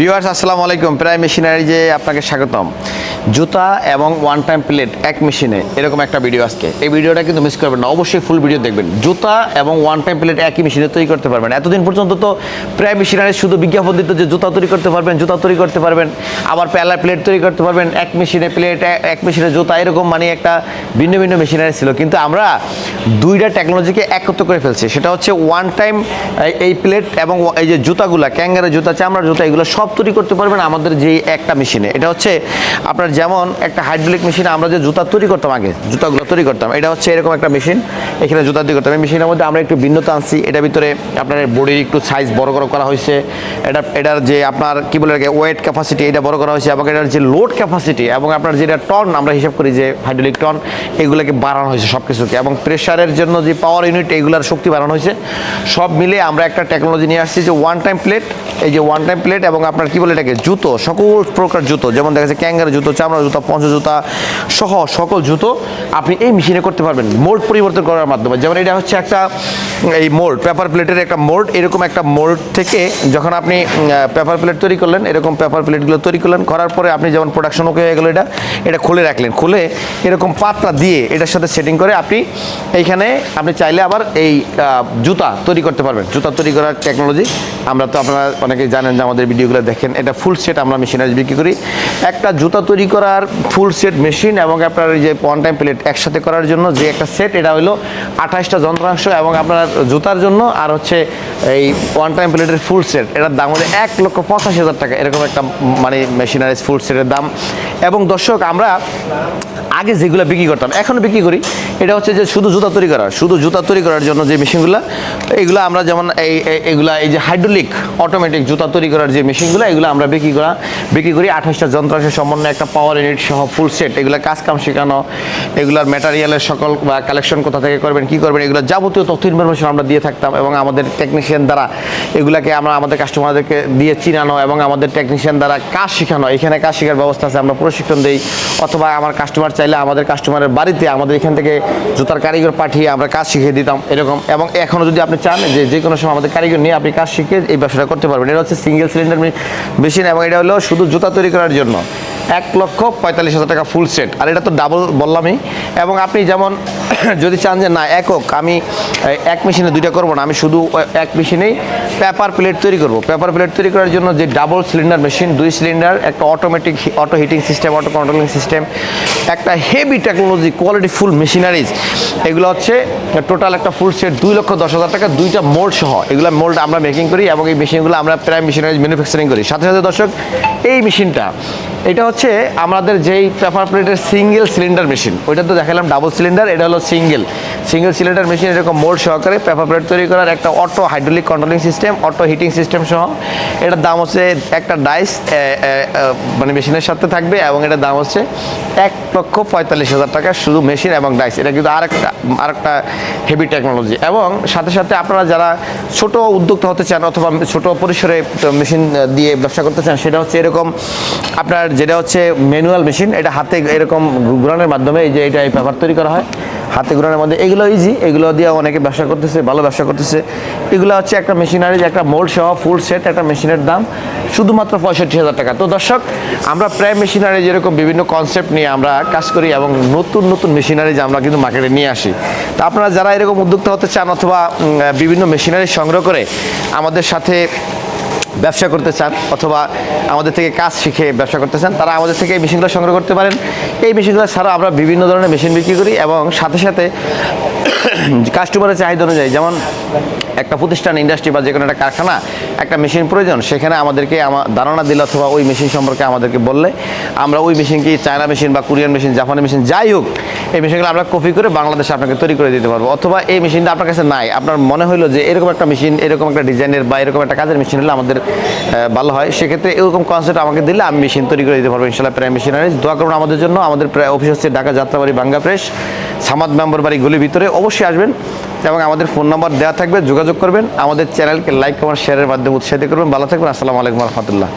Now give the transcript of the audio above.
Viewers আসসালামু আলাইকুম। প্রায় মেশিনারি যে আপনাকে স্বাগতম। জুতা এবং ওয়ান টাইম প্লেট এক মেশিনে এরকম একটা ভিডিও আজকে। এই ভিডিওটা কিন্তু মিস করবেন না। অবশ্যই ফুল ভিডিও দেখবেন। জুতা এবং ওয়ান টাইম প্লেট একই মেশিনে তৈরি করতে পারবেন। এতদিন পর্যন্ত তো প্রায় মেশিনারি শুধু বিজ্ঞাপন দিত যে জুতা তৈরি করতে পারবেন, জুতা তৈরি করতে পারবেন। আবার প্যালা প্লেট তৈরি করতে পারবেন। এক মেশিনে প্লেট এক মেশিনে জুতা, এরকম মানে একটা ভিন্ন ভিন্ন মেশিনারি ছিল। কিন্তু আমরা দুইটা টেকনোলজিকে একত্র করে ফেলছি। সেটা হচ্ছে ওয়ান টাইম এই প্লেট এবং এই যে জুতাগুলা, ক্যাঙ্গারের জুতা, চামড়ার জুতা, এগুলো সব তৈরি করতে পারবেন আমাদের যে একটা মেশিনে এটা হচ্ছে আপনার যেমন একটা হাইড্রোলিক মেশিনে আমরা যে জুতা তৈরি করতাম আগে, জুতাগুলো তৈরি করতাম, এটা হচ্ছে এরকম একটা মেশিন এখানে জুতা তৈরি করতাম। এই মেশিনের মধ্যে আমরা একটু ভিন্নতা আনছি, এটার ভিতরে আপনার বডির একটু সাইজ বড় বড় করা হয়েছে, এটা, এটার যে আপনার কি বলে ওয়েট ক্যাপাসিটি এটা বড় করা হয়েছে, এবং এটার যে লোড ক্যাপাসিটি এবং আপনার যেটা টন আমরা হিসাব করি যে হাইড্রোলিক টন এগুলোকে বাড়ানো হয়েছে সব কিছুকে এবং প্রেশারের জন্য যে পাওয়ার ইউনিট এগুলার শক্তি বাড়ানো হয়েছে। সব মিলে আমরা একটা টেকনোলজি নিয়ে আসছি যে ওয়ান টাইম প্লেট এই যে ওয়ান টাইম প্লেট এবং আপনার কি বলে এটাকে, জুতো, সকল প্রকার জুতো, যেমন দেখা যাচ্ছে ক্যাঙ্গার জুতো চামড়া জুতো, পঞ্চ জুতা সহ সকল জুতো আপনি এই মেশিনে করতে পারবেন। মোল্ড পরিবর্তন করার মাধ্যমে। যেমন এটা হচ্ছে একটা, এই মোল্ড, পেপার প্লেটের একটা মোল্ড। এরকম একটা মোল্ড থেকে যখন আপনি পেপার প্লেট তৈরি করলেন, এরকম পেপার প্লেটগুলো তৈরি করলেন, করার পরে আপনি যেমন প্রোডাকশন ওকে হয়ে গেলো এটা এটা খুলে রাখলেন। খুলে এরকম পাতটা দিয়ে এটার সাথে সেটিং করে আপনি এইখানে আপনি চাইলে আবার এই জুতা তৈরি করতে পারবেন। জুতা তৈরি করার টেকনোলজি আমরা তো আপনারা অনেকেই জানেন যে আমাদের ভিডিওগুলো দেখেন। এটা ফুল সেট আমরা মেশিনারি বিক্রি করি। একটা জুতা তৈরি করার ফুল সেট মেশিন এবং আপনার যে ওয়ান টাইম প্লেট একসাথে করার জন্য যে একটা সেট এটা হলো আঠাশটা যন্ত্রাংশ এবং আপনার জুতার জন্য আর হচ্ছে এই ওয়ান টাইম প্লেটের ফুল সেট এটার দাম হলো এক লক্ষ পঁচাশি হাজার টাকা, এরকম একটা মানে মেশিনারি ফুল সেটের দাম। এবং দর্শক, আমরা আগে যেগুলো বিক্রি করতাম এখনও বিক্রি করি, এটা হচ্ছে যে শুধু জুতা তৈরি করা, শুধু জুতা তৈরি করার জন্য যে মেশিনগুলো এগুলো আমরা যেমন এই- এগুলা, এই যে হাইড্রোলিক অটোমেটিক জুতা তৈরি করার যে মেশিনগুলো এগুলো আমরা বিক্রি করা, বিক্রি করি আঠাশটা যন্ত্রাংশের সমন্বয়ে একটা পাওয়ার ইউনিট সহ ফুল সেট এগুলো কাজ কাম শেখানো, এগুলার ম্যাটারিয়ালের সকল, বা কালেকশন কোথা থেকে করবেন, কি করবেন, এগুলো যাবতীয় তথ্য ইনফরমেশন আমরা দিয়ে থাকতাম এবং আমাদের টেকনিশিয়ান দ্বারা এগুলাকে আমরা আমাদের কাস্টমারদেরকে দিয়ে চিনানো এবং আমাদের টেকনিশিয়ান দ্বারা কাজ শেখানো। এখানে কাজ শেখার ব্যবস্থা আছে, আমরা প্রশিক্ষণ দিই। অথবা আমার কাস্টমার চাইলে আমাদের কাস্টমারের বাড়িতে আমাদের এখান থেকে জুতার কারিগর পাঠিয়ে আমরা কাজ শিখিয়ে দিতাম, এরকম। এবং এখনও যদি আপনি চান যে যে কোনো সময় আমাদের কারিগর নিয়ে আপনি কাজ শিখে এই ব্যবসাটা করতে পারবেন। এটা হচ্ছে সিঙ্গেল সিলিন্ডার মেশিন এবং এটা হলো শুধু জুতা তৈরি করার জন্য। এক লক্ষ পঁয়তাল্লিশ হাজার টাকা ফুল সেট আর এটা তো ডাবল বললামই। এবং আপনি যেমন যদি চান যে না, একক, আমি এক মেশিনে দুইটা করব না, আমি শুধু এক মেশিনেই পেপার প্লেট তৈরি করব। পেপার প্লেট তৈরি করার জন্য যে ডাবল সিলিন্ডার মেশিন দুই সিলিন্ডার একটা automatic auto heating system auto controlling system একটা heavy technology quality full machineries এগুলো হচ্ছে টোটাল একটা ফুল সেট দুই লক্ষ দশ হাজার টাকা, দুইটা মোল্ড সহ। এগুলো মোল্ড আমরা মেকিং করি এবং এই মেশিনগুলো আমরা প্রায় মেশিনারিজ ম্যানুফ্যাকচারিং করি। সাথে সাথে দর্শক, এই মেশিনটা এটা হচ্ছে আমাদের যেই পেপার প্লেটের সিঙ্গেল সিলিন্ডার মেশিন ওইটা তো দেখালাম ডাবল সিলিন্ডার এটা হলো সিঙ্গেল সিঙ্গেল সিলিন্ডার মেশিন এরকম মোল্ড সহকারে পেপার প্লেট তৈরি করার একটা auto hydraulic controlling system, auto heating system সহ। এটার দাম হচ্ছে একটা ডাইস মানে মেশিনের সাথে থাকবে এবং এটার দাম হচ্ছে এক লক্ষ পঁয়তাল্লিশ হাজার টাকা শুধু মেশিন এবং ডাইস। এটা কিন্তু আরেকটা আরেকটা হেভি টেকনোলজি এবং সাথে সাথে আপনারা যারা ছোট উদ্যোক্তা হতে চান অথবা ছোট পরিসরে মেশিন দিয়ে ব্যবসা করতে চান, সেটা হচ্ছে এরকম আপনার যেটা হচ্ছে ম্যানুয়াল মেশিন। এটা হাতে এরকম ঘুরানোর মাধ্যমে এই যে এটা এই পেপার তৈরি করা হয়। হাতে ঘুরানোর মধ্যে। এগুলো ইজি এগুলো দিয়ে অনেকে ব্যবসা করতেছে, ভালো ব্যবসা করতেছে। এগুলো হচ্ছে একটা মেশিনারি একটা মোল্ড সহ ফুল সেট একটা মেশিনের দাম শুধুমাত্র পঁয়ষট্টি হাজার টাকা। তো দর্শক, আমরা প্রায় মেশিনারি যেরকম বিভিন্ন কনসেপ্ট নিয়ে আমরা কাজ করি এবং নতুন নতুন মেশিনারি যে আমরা কিন্তু মার্কেটে নিয়ে আসি। তো আপনারা যারা এরকম উদ্যোক্তা হতে চান অথবা বিভিন্ন মেশিনারি সংগ্রহ করে আমাদের সাথে ব্যবসা করতে চান অথবা আমাদের থেকে কাজ শিখে ব্যবসা করতে চান, তারা আমাদের থেকে এই মেশিনগুলো সংগ্রহ করতে পারেন। এই মেশিনগুলো ছাড়া আমরা বিভিন্ন ধরনের মেশিন বিক্রি করি এবং সাথে সাথে কাস্টমারের চাহিদা অনুযায়ী, যেমন একটা প্রতিষ্ঠান ইন্ডাস্ট্রি বা যে কোনো একটা কারখানা, একটা মেশিন প্রয়োজন, সেখানে আমাদেরকে আমার ধারণা দিলে অথবা ওই মেশিন সম্পর্কে আমাদেরকে বললে, আমরা ওই মেশিন কি চায়না মেশিন বা কোরিয়ান মেশিন জাপানি মেশিন যাই হোক, এই মেশিনগুলো আমরা কপি করে বাংলাদেশে আপনাকে তৈরি করে দিতে পারব। অথবা এই মেশিনটা আপনার কাছে নাই, আপনার মনে হলো যে এরকম একটা মেশিন এরকম একটা ডিজাইনের বা এরকম একটা কাজের মেশিন হলে আমাদের ভালো হয়, সেক্ষেত্রে এরকম কনসেপ্ট আমাকে দিলে আমি মেশিন তৈরি করে দিতে পারব ইনশাল্লাহ প্রায় মেশিনারি দোয়া করুন আমাদের জন্য, আমাদের প্রায় অফিস হচ্ছে ঢাকা যাত্রাবাড়ি বাঙ্গা প্রেস সামাদ মেম্বর বাড়ি গলির ভিতরে। অবশ্যই আসবেন এবং আমাদের ফোন নাম্বার দেওয়া থাকবে, যোগাযোগ করবেন। আমাদের চ্যানেলকে লাইক কমেন্ট শেয়ারের মাধ্যমে উৎসাহিত করবেন। ভালো থাকবেন। আসসালামু আলাইকুম রহমতুল্লাহ।